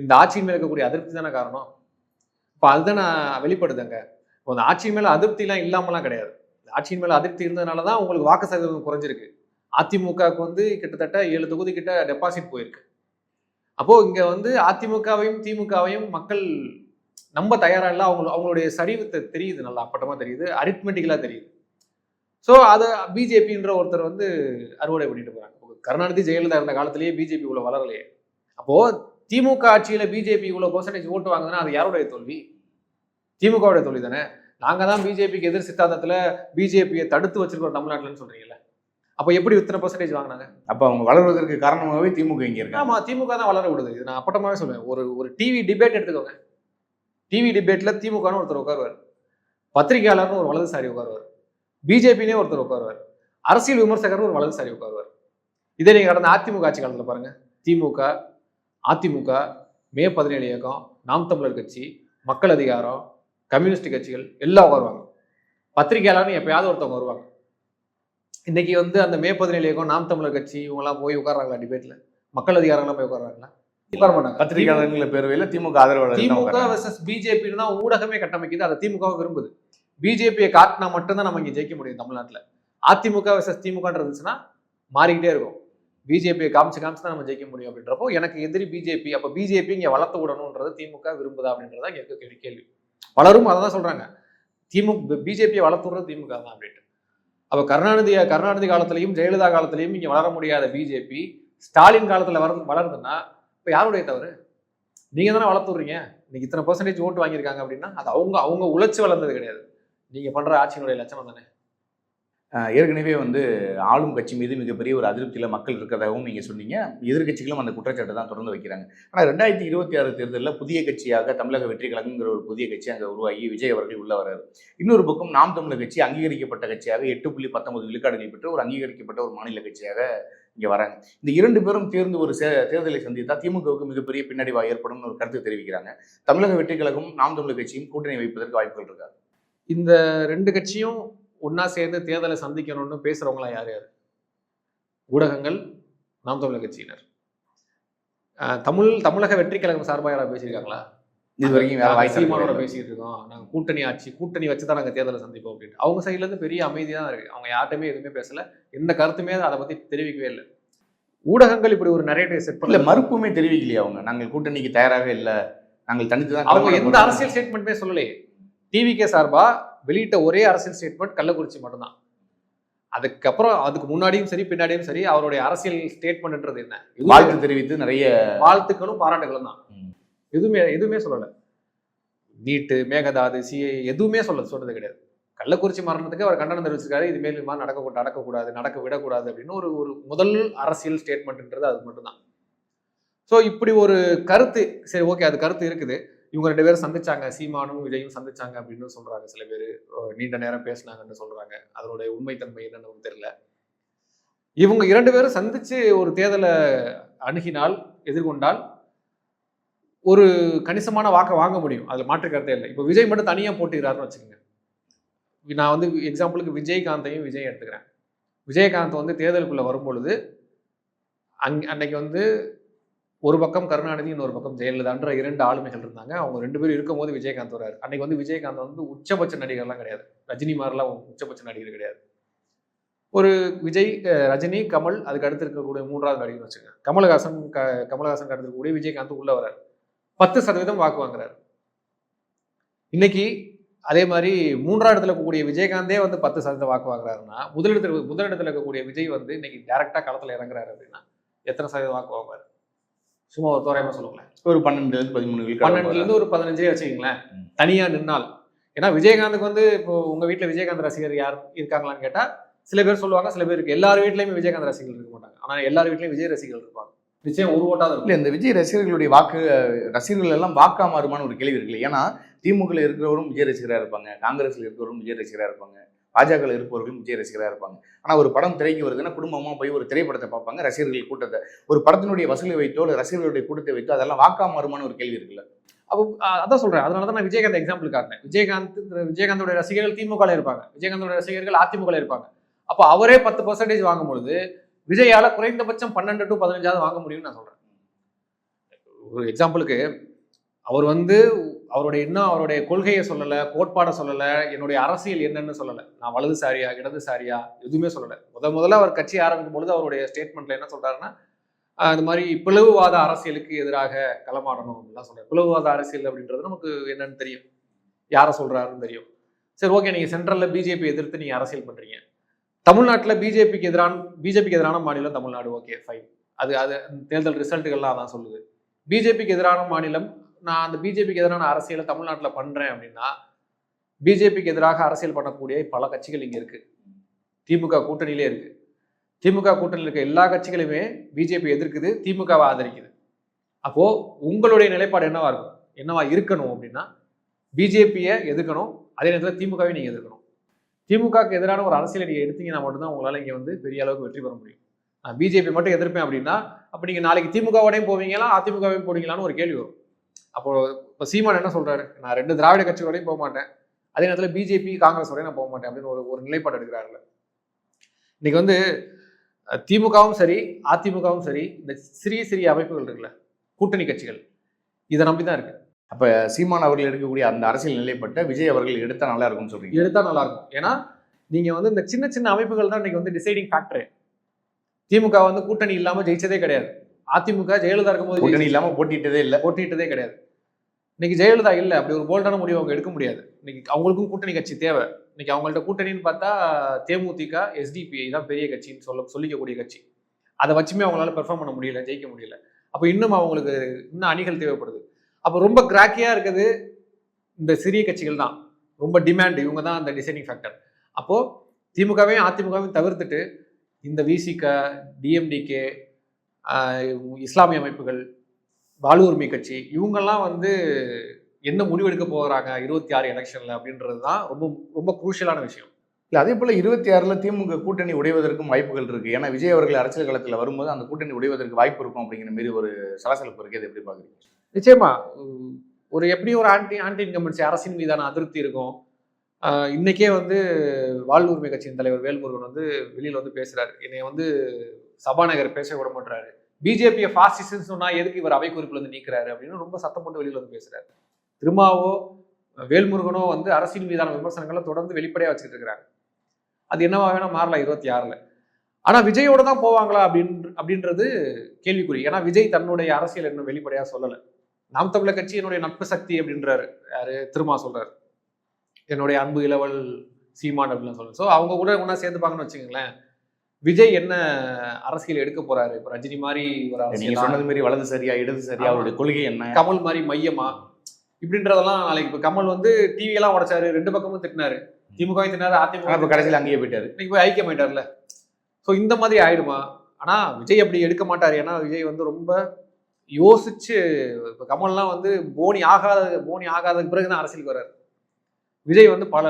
இந்த ஆட்சியின் மேல இருக்கக்கூடிய அதிருப்தி தானே காரணம்? இப்போ அதுதான் நான் வெளிப்படுதுங்க. இப்போ அந்த ஆட்சியின் மேல அதிருப்திலாம் இல்லாமலாம் கிடையாது. ஆட்சியின் மேல அதிருப்தி இருந்ததுனால தான் உங்களுக்கு வாக்கு சதவீதம் குறைஞ்சிருக்கு. அதிமுகவுக்கு வந்து கிட்டத்தட்ட ஏழு தொகுதி கிட்ட டெபாசிட் போயிருக்கு. அப்போ இங்க வந்து அதிமுகவையும் திமுகவையும் மக்கள் நம்ப தயாரா இல்லை. அவங்க அவங்களுடைய சரிவத்தை தெரியுது நல்லா அப்பட்டமா தெரியுது. அரித்மெட்டிக்கலா தெரியுது. ஸோ அதை பிஜேபின்ற ஒருத்தர் வந்து அறுவடை பண்ணிட்டு போறாங்க கருணாநிதி ஜெயலலிதா இருந்த காலத்திலேயே பிஜேபி உள்ள வளரலையே. அப்போ திமுக ஆட்சியில பிஜேபி இவ்வளவு பர்சன்டேஜ் ஓட்டு வாங்குதுன்னா அது யாருடைய தோல்வி? திமுகவுடைய தோல்வி தானே? நாங்க தான் பிஜேபிக்கு எதிர் சித்தாந்தத்துல பிஜேபியை தடுத்து வச்சிருக்கோம் தமிழ்நாட்டுலன்னு சொல்றீங்கல்ல. அப்போ எப்படி இத்தனை பர்சன்டேஜ் வாங்கினாங்க? அப்ப அவங்க வளர்வதற்கு காரணமாகவே திமுக இங்க இருக்காங்க. ஆமா திமுக தான் வளர விடுது. இது நான் அப்பட்டமாவே சொல்லுவேன் ஒரு ஒரு டிவி டிபேட் எடுத்துக்கோங்க. டிவி டிபேட்ல திமுகன்னு ஒருத்தர் உட்காருவார். பத்திரிகையாளர்னு ஒரு வலதுசாரி உட்காருவார். பிஜேபினே ஒருத்தர் உட்காருவார். அரசியல் விமர்சகர்னு ஒரு வலதுசாரி உட்காருவார். இதே நீங்க கடந்த அதிமுக ஆட்சி காலத்துல பாருங்க. திமுக அதிமுக மே பதினேழு இயக்கம் நாம் தமிழர் கட்சி மக்கள் அதிகாரம் கம்யூனிஸ்ட் கட்சிகள் எல்லாம் உட்காருவாங்க பத்திரிகையாளர்னு எப்பயாவது ஒருத்தவங்க வருவாங்க. இன்னைக்கு வந்து அந்த மே பதினேழு இயக்கம் நாம் தமிழர் கட்சி இவங்கெல்லாம் போய் உட்கார்றாங்களா டிபேட்ல மக்கள் அதிகாரம்லாம் போய் உட்கார்றாங்களா? உட்கார மாட்டாங்க. பத்திரிகையாளர்கள் பேரவையில திமுக ஆதரவாளர்கள் தான் திமுக. வெர்சஸ் பிஜேபி தான் ஊடகமே கட்டமைக்குது அதை திமுக விரும்புது. பிஜேபியை காட்டினா மட்டும்தான் நம்ம இங்க ஜெயிக்க முடியும் தமிழ்நாட்டுல. அதிமுக வெர்சஸ் திமுகன்றது இருந்துச்சுன்னா மாறிக்கிட்டே இருக்கும். பிஜேபியை காமிச்சு காமிச்சு தான் நம்ம ஜெயிக்க முடியும் அப்படின்றப்போ எனக்கு எதிரி பிஜேபி அப்போ பிஜேபி இங்கே வளர்த்து விடணுன்றது திமுக விரும்புதா அப்படின்றதா இங்கே இருக்க கேள்வி- கேள்வி. பலரும் அதை தான் சொல்கிறாங்க திமுக பிஜேபியை வளர்த்து விடுறது திமுக தான் அப்படின்ட்டு. அப்போ கருணாநிதி கருணாநிதி காலத்திலையும் ஜெயலலிதா காலத்திலையும் இங்கே வளர முடியாத பிஜேபி ஸ்டாலின் காலத்தில் வளர் வளருதுன்னா இப்போ யாருடைய தவறு? நீங்கள் தானே வளர்த்து விட்றீங்க. இன்னைக்கு இத்தனை பர்சன்டேஜ் ஓட்டு வாங்கியிருக்காங்க அப்படின்னா அது அவங்க அவங்க உழைச்சி வளர்ந்தது கிடையாது. நீங்கள் பண்ணுற ஆட்சியினுடைய லட்சணம் தானே. ஏற்கனவே வந்து ஆளும் கட்சி மீது மிகப்பெரிய ஒரு அதிருப்தியில் மக்கள் இருக்கிறதாகவும் நீங்கள் சொன்னீங்க. எதிர்க்கட்சிகளும் அந்த குற்றச்சாட்டை தான் தொடர்ந்து வைக்கிறாங்க. ஆனால் ரெண்டாயிரத்தி இருபத்தி ஆறு தேர்தலில் புதிய கட்சியாக தமிழக வெற்றி கழகங்கிற ஒரு புதிய கட்சி அங்கே உருவாகி விஜய் அவர்கள் உள்ள வர்றாரு. இன்னொரு பக்கம் நாம் தமிழர் கட்சி அங்கீகரிக்கப்பட்ட கட்சியாக எட்டு புள்ளி பத்தொன்பது விழுக்காடுகள் பெற்று ஒரு அங்கீகரிக்கப்பட்ட ஒரு மாநில கட்சியாக இங்கே வராங்க. இந்த இரண்டு பேரும் தேர்ந்து ஒரு சே- தேர்தலை சந்தித்தால் திமுகவுக்கு மிகப்பெரிய பின்னடைவா ஏற்படும் ஒரு கருத்து தெரிவிக்கிறாங்க. தமிழக வெற்றி கழகம் நாம் தமிழர் கட்சியும் கூட்டணி வைப்பதற்கு வாய்ப்புகள் இருக்காது இந்த ரெண்டு கட்சியும் ஒண்ணா சேர்ந்து தேர்தலை சந்திக்கணும்னு பேசுறவங்களா யார் யார்? ஊடகங்கள் நாம் தமிழர் கட்சியினர். தமிழ் தமிழக வெற்றி கழகம் சார்பாக யாராவது பேசியிருக்காங்களா? இது வரைக்கும் வேற சீமானோட. பேசிட்டு இருக்கோம் நாங்க கூட்டணி ஆட்சி கூட்டணி வச்சு தான் நாங்க தேர்தலை சந்திப்போம் அப்படின்ட்டு. அவங்க சைட்ல இருந்து பெரிய அமைதியா தான் இருக்கு. அவங்க யார்ட்டுமே எதுவுமே பேசல. எந்த கருத்துமே அதை பத்தி தெரிவிக்கவே இல்லை. ஊடகங்கள் இப்படி ஒரு நரேட்டிவ் செட் பண்ணல மறுப்புமே தெரிவிக்கலையா அவங்க. நாங்கள் கூட்டணிக்கு தயாராக இல்ல. நாங்கள் தனித்து தான் அவங்க எந்த. அரசியல் ஸ்டேட்மெண்ட்டுமே சொல்லலையே. டிவிகே சார்பா வெளியிட்ட ஒரே அரசியல் ஸ்டேட்மெண்ட் கள்ளக்குறிச்சி மட்டும்தான். அதுக்கப்புறம் அதுக்கு முன்னாடியும் சரி பின்னாடியும் சரி அவருடைய அரசியல் ஸ்டேட்மெண்ட்ன்றது என்ன? வாழ்த்து தெரிவித்து நிறைய வாழ்த்துக்களும் பாராட்டுகளும் தான். எதுவுமே எதுவுமே சொல்லல. நீட்டு மேகதாது சிஏ எதுவுமே சொல்ல சொல்றது கிடையாது. கள்ளக்குறிச்சி மரணத்துக்கு அவர் கண்டனம் தெரிவிச்சிருக்காரு. இது மேல் மாதிரி நடக்க நடக்கக்கூடாது நடக்க விடக்கூடாது அப்படின்னு ஒரு ஒரு முதல் அரசியல் ஸ்டேட்மெண்ட்ன்றது அது மட்டும்தான். ஸோ இப்படி ஒரு கருத்து சரி ஓகே அது கருத்து இருக்குது. இவங்க ரெண்டு பேரும் சந்திச்சாங்க. சீமானும் விஜயும் சந்திச்சாங்க அப்படின்னு சொல்றாங்க. சில பேர் நீண்ட நேரம் பேசினாங்கன்னு சொல்றாங்க. அதனுடைய உண்மைத்தன்மை என்னன்னு தெரியல. இவங்க இரண்டு பேரும் சந்திச்சு ஒரு தேர்தலை அணுகினால் எதிர்கொண்டால் ஒரு கணிசமான வாக்கை வாங்க முடியும். அதில் மாற்று கருத்தே இல்லை. இப்போ விஜய் மட்டும் தனியாக போட்டுக்கிறாருன்னு வச்சுக்கோங்க. நான் வந்து எக்ஸாம்பிளுக்கு விஜயகாந்தையும் விஜய் எடுத்துக்கிறேன். விஜயகாந்த் வந்து தேர்தலுக்குள்ளே வரும்பொழுது அங் அன்னைக்கு வந்து ஒரு பக்கம் கருணாநிதி இன்னொரு பக்கம் ஜெயலலிதான்ற இரண்டு ஆளுமைகள் இருந்தாங்க. அவங்க ரெண்டு பேரும் இருக்கும் போது விஜயகாந்த் வராரு அன்னைக்கு வந்து விஜயகாந்த் வந்து உச்சபட்ச நடிகர்லாம் கிடையாது. ரஜினி மாதிரிலாம் உச்சபட்ச நடிகர் கிடையாது. ஒரு விஜய் ரஜினி கமல் அதுக்கு அடுத்து இருக்கக்கூடிய மூன்றாவது நடிகர் வச்சுக்கோங்க. கமலஹாசன் க கமலஹாசன் அடுத்து இருக்கக்கூடிய விஜயகாந்த் உள்ள வராரு பத்து சதவீதம் வாக்கு வாங்குறாரு. இன்னைக்கு அதே மாதிரி மூன்றாம் இடத்துல இருக்கக்கூடிய விஜயகாந்தே வந்து பத்து சதவீதம் வாக்கு வாங்குறாருன்னா முதலிடத்தில் முதலிடத்தில் இருக்கக்கூடிய விஜய் வந்து இன்னைக்கு டேரெக்டாக களத்தில் இறங்குறாரு அப்படின்னா எத்தனை சதவீதம் வாக்கு வாங்குவார்? சும்மா ஒரு தோராயமா சொல்லுங்களேன் ஒரு பன்னெண்டுல இருந்து பதிமூணு விழுக்காடு பன்னெண்டுல இருந்து ஒரு பதினஞ்சே வச்சுக்கங்களேன். ம். தனியா நின்னால். ஏன்னா விஜயகாந்துக்கு வந்து இப்போ உங்க வீட்டுல விஜயகாந்த் ரசிகர் யார் இருக்காங்களான்னு கேட்டா சில பேர் சொல்லுவாங்க சில பேருக்கு எல்லார் வீட்லயுமே விஜயகாந்த் ரசிகர்கள் இருக்க மாட்டாங்க. ஆனா எல்லார் வீட்லயும் விஜய் ரசிகர்கள் இருப்பாங்க. நிச்சயம் ஒரு ஓட்டாத இல்ல இந்த விஜய் ரசிகர்களுடைய வாக்கு ரசிகர்கள் எல்லாம் வாக்கா மாறுமான ஒரு கேள்வி இருக்குல்ல ஏன்னா திமுகல இருக்கிறவரும் விஜய் ரசிகரா இருப்பாங்க காங்கிரஸ்ல இருக்கிறவரும் விஜய் ரசிகரா இருப்பாங்க. பாஜகவில் இருப்பவர்களும் விஜய் ரசிகராக இருப்பாங்க. ஆனால் ஒரு படம் திரைக்கு வருதுன்னா குடும்பமாக போய் ஒரு திரைப்படத்தை பார்ப்பாங்க ரசிகர்கள் கூட்டத்தை. ஒரு படத்தினுடைய வசூலை வைத்தோ இல்லை ரசிகர்களுடைய கூட்டத்தை வைத்தோ அதெல்லாம் வாக்கா மாறுமான ஒரு கேள்வி இருக்குல்ல. அப்போ அதான் சொல்றேன். அதனால தான் நான் விஜயகாந்த் எக்ஸாம்பிள் காட்டினேன் விஜயகாந்த் விஜயகாந்தோட ரசிகர்கள் திமுகவில் இருப்பாங்க. விஜயகாந்தோட ரசிகர்கள் அதிமுக இருப்பாங்க. அப்போ அவரே பத்து பர்சன்டேஜ் வாங்கும்பொழுது விஜயால குறைந்தபட்சம் பன்னெண்டு டு பதினஞ்சாவது வாங்க முடியும்னு நான் சொல்றேன். ஒரு எக்ஸாம்பிளுக்கு அவர் வந்து அவருடைய இன்னும் அவருடைய கொள்கையை சொல்லலை கோட்பாடை சொல்லலை என்னுடைய அரசியல் என்னன்னு சொல்லலை. நான் வலதுசாரியா இடதுசாரியா எதுவுமே சொல்லலை. முத முதல்ல அவர் கட்சி ஆரம்பிக்கும் பொழுது அவருடைய ஸ்டேட்மெண்ட்ல என்ன சொல்றாருன்னா இந்த மாதிரி பிளவுவாத அரசியலுக்கு எதிராக களமாடணும் அப்படிலாம் சொல்றாரு. பிளவுவாத அரசியல் அப்படின்றது நமக்கு என்னன்னு தெரியும். யாரை சொல்றாருன்னு தெரியும். சரி ஓகே நீங்க சென்ட்ரல்ல பிஜேபி எதிர்த்து நீங்க அரசியல் பண்றீங்க. தமிழ்நாட்டில் பிஜேபிக்கு எதிரான பிஜேபிக்கு எதிரான மாநிலம் தமிழ்நாடு. ஓகே ஃபைன் அது அது தேர்தல் ரிசல்ட்டுகள்லாம் அதான் சொல்லுது. பிஜேபிக்கு எதிரான மாநிலம் நான் அந்த பிஜேபிக்கு எதிரான அரசியலை தமிழ்நாட்டில் பண்றேன் அப்படின்னா பிஜேபிக்கு எதிராக அரசியல் பண்ணக்கூடிய பல கட்சிகள் இங்க இருக்கு. திமுக கூட்டணியிலே இருக்கு. திமுக கூட்டணியில் இருக்க எல்லா கட்சிகளுமே பிஜேபி எதிர்க்குது திமுகவை ஆதரிக்குது. அப்போ உங்களுடைய நிலைப்பாடு என்னவா இருக்கும்? என்னவா இருக்கணும் அப்படின்னா பிஜேபியை எதிர்க்கணும் அதே நேரத்தில் திமுகவை நீங்க எதிர்க்கணும். திமுகவுக்கு எதிரான ஒரு அரசியலை நீங்கள் எடுத்தீங்கன்னா மட்டும்தான் உங்களால் இங்கே வந்து பெரிய அளவுக்கு வெற்றி பெற முடியும். நான் பிஜேபி மட்டும் எதிர்ப்பேன் அப்படின்னா அப்போ நீங்கள் நாளைக்கு திமுகவோடையும் போவீங்களா அதிமுகவையும் போவீங்களான்னு ஒரு கேள்வி வரும். அப்போ இப்போ சீமான் என்ன சொல்றாரு? நான் ரெண்டு திராவிட கட்சிகளோடையும் போக மாட்டேன். அதே நேரத்தில் பிஜேபி காங்கிரஸ் வரையும் நான் போக மாட்டேன். அப்படின்னு ஒரு ஒரு நிலைப்பாடு எடுக்கிறாருல. இன்னைக்கு வந்து திமுகவும் சரி அதிமுகவும் சரி இந்த சிறிய சிறிய அமைப்புகள் இருக்குல்ல கூட்டணி கட்சிகள் இதை நம்பி தான் இருக்கு. அப்ப சீமான் அவர்கள் எடுக்கக்கூடிய அந்த அரசியல் நிலைப்பட்ட விஜய் அவர்கள் எடுத்தால் நல்லா இருக்கும்னு சொல்றீங்க. எடுத்தால் நல்லா இருக்கும். ஏன்னா நீங்க வந்து இந்த சின்ன சின்ன அமைப்புகள் தான் இன்னைக்கு வந்து டிசைடிங் ஃபேக்டர் திமுக வந்து கூட்டணி இல்லாம ஜெயிச்சதே கிடையாது. அதிமுக ஜெயலலிதா இருக்கும்போது கூட்டணி இல்லாம போட்டிட்டதே இல்ல. போட்டிட்டதே கிடையாது. இன்னைக்கு ஜெயலலிதா இல்ல அப்படி ஒரு போல்டான முடிவு அவங்க எடுக்க முடியாது. இன்னைக்கு அவங்களுக்கும் கூட்டணி கட்சி தேவை. இன்னைக்கு அவங்கள்ட்ட கூட்டணின்னு பார்த்தா தேமுதிக எஸ்டிபிஐ தான் பெரிய கட்சின்னு சொல்ல சொல்லிக்கக்கூடிய கட்சி. அதை வச்சுமே அவங்களால பெர்ஃபார்ம் பண்ண முடியல ஜெயிக்க முடியல. அப்போ இன்னும் அவங்களுக்கு இன்னும் அணிகள் தேவைப்படுது. அப்போ ரொம்ப கிராக்கியா இருக்குது இந்த சிறிய கட்சிகள் தான். ரொம்ப டிமாண்ட் இவங்க தான் அந்த டிசைனிங் ஃபேக்டர் அப்போ திமுகவையும் அதிமுகவையும் தவிர்த்துட்டு இந்த விசிக டிஎம்டிகே இஸ்லாமிய அமைப்புகள் வாழு உரிமை கட்சி இவங்கெல்லாம் வந்து என்ன முடிவெடுக்க போகிறாங்க இருபத்தி ஆறு எலெக்ஷன்ல அப்படின்றது தான் ரொம்ப ரொம்ப குரூஷியலான விஷயம். இல்ல அதே போல இருபத்தி ஆறுல திமுக கூட்டணி உடைவதற்கும் வாய்ப்புகள் இருக்கு. ஏன்னா விஜய் அவர்கள் அரசியல் களத்துல வரும்போது அந்த கூட்டணி உடைவதற்கு வாய்ப்பு இருக்கும் அப்படிங்கிற மாதிரி ஒரு சலசலப்பு இருக்கு. அதை எப்படி பாக்குறீங்க நிச்சயமா. ஒரு எப்படியும் ஒரு ஆன்டி ஆன்டி இன்கம்பன்சி அரசின் மீதான அதிருப்தி இருக்கும். ஆஹ் இன்னைக்கே வந்து வாழ் உரிமை கட்சியின் தலைவர் வேல்முருகன் வந்து வெளியில வந்து பேசுறாரு. என்னை வந்து சபாநாயகர் பேச விட மாட்டாரு பிஜேபியை ஃபாசிஸ்ட்னு சொன்னா எதுக்கு இவர் அவை குறிப்பில் வந்து நீக்கிறாரு அப்படின்னு ரொம்ப சத்தம் போட்டு வெளியில் வந்து பேசுறாரு. திருமாவோ வேல்முருகனோ வந்து அரசின் மீதான விமர்சனங்களை தொடர்ந்து வெளிப்படையாக வச்சுக்கிட்டு இருக்கிறாங்க அது என்னவா வேணா மாறலாம் இருபத்தி ஆறில். ஆனால் விஜயோட தான் போவாங்களா அப்படின் அப்படின்றது கேள்விக்குறி. ஏன்னா விஜய் தன்னுடைய அரசியல் இன்னும் வெளிப்படையாக சொல்லலை. நாம் தமிழர் கட்சி என்னுடைய நட்பு சக்தி அப்படின்றாரு. யாரு? திருமா சொல்றாரு. என்னுடைய அன்பு இளவல் சீமான் அப்படின்னு சொல்லுங்க ஸோ அவங்க கூட ஒன்றா சேர்ந்துப்பாங்கன்னு வச்சுக்கோங்களேன். விஜய் என்ன அரசியல் எடுக்க போறாரு? இப்போ ரஜினி மாதிரி ஒரு நீங்க சொன்னது மாதிரி வலது சரியா இடது சரியா. அவருடைய கொள்கை என்ன? கமல் மாதிரி மையமா? இப்படின்றதெல்லாம் நாளைக்கு இப்போ கமல் வந்து டிவி எல்லாம் உடைச்சாரு ரெண்டு பக்கமும் திட்டினாரு. திமுக திட்டினாரு அதிமுக இப்ப கடைசியில் அங்கேயே போயிட்டாரு. இன்னைக்கு போய் ஐக்கியமாயிட்டார்ல ஸோ இந்த மாதிரி ஆயிடுமா? ஆனா விஜய் அப்படி எடுக்க மாட்டார். ஏன்னா விஜய் வந்து ரொம்ப யோசிச்சு இப்போ கமல்லாம் வந்து போனி ஆகாத போனி ஆகாததுக்கு பிறகு தான் அரசியலுக்கு வர்றாரு. விஜய் வந்து பல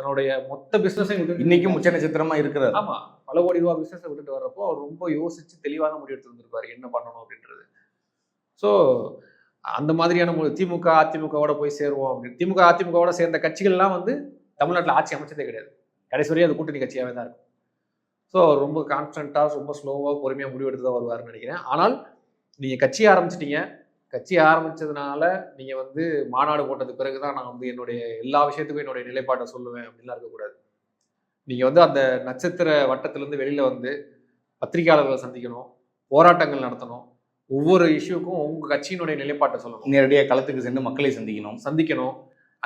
தன்னுடைய மொத்த பிசினஸையும் இன்னைக்கும் உச்ச நட்சத்திரமா இருக்கிறார். ஆமா. பல கோடி ரூபா பிசினஸை விட்டுட்டு வர்றப்போ அவர் ரொம்ப யோசிச்சு தெளிவான முடிவு எடுத்து என்ன பண்ணணும் அப்படின்றது. ஸோ அந்த மாதிரியான திமுக அதிமுகவோட போய் சேருவோம் அப்படின்னு. திமுக அதிமுகவோட சேர்ந்த கட்சிகள்லாம் வந்து தமிழ்நாட்டில் ஆட்சி அமைச்சதே கிடையாது. கடைசி வரையும் அது கூட்டணி கட்சியாகவே தான் இருக்கும். ஸோ ரொம்ப கான்ஸ்டண்ட்டாக ரொம்ப ஸ்லோவாக பொறுமையாக முடிவெடுத்து தான் வருவாருன்னு நினைக்கிறேன். ஆனால் நீங்கள் கட்சி ஆரம்பிச்சிட்டீங்க. கட்சி ஆரம்பித்ததுனால நீங்கள் வந்து மாநாடு போட்டது பிறகு தான் நான் வந்து என்னுடைய எல்லா விஷயத்துக்கும் என்னுடைய நிலைப்பாட்டை சொல்லுவேன் அப்படின்லாம் இருக்கக்கூடாது. நீங்கள் வந்து அந்த நட்சத்திர வட்டத்திலேருந்து வெளியில் வந்து பத்திரிகையாளர்களை சந்திக்கணும் போராட்டங்கள் நடத்தணும் ஒவ்வொரு இஷ்யூக்கும் உங்கள் கட்சியினுடைய நிலைப்பாட்டை சொல்லணும். நேரடியாக களத்துக்கு சென்று மக்களை சந்திக்கணும். சந்திக்கணும்.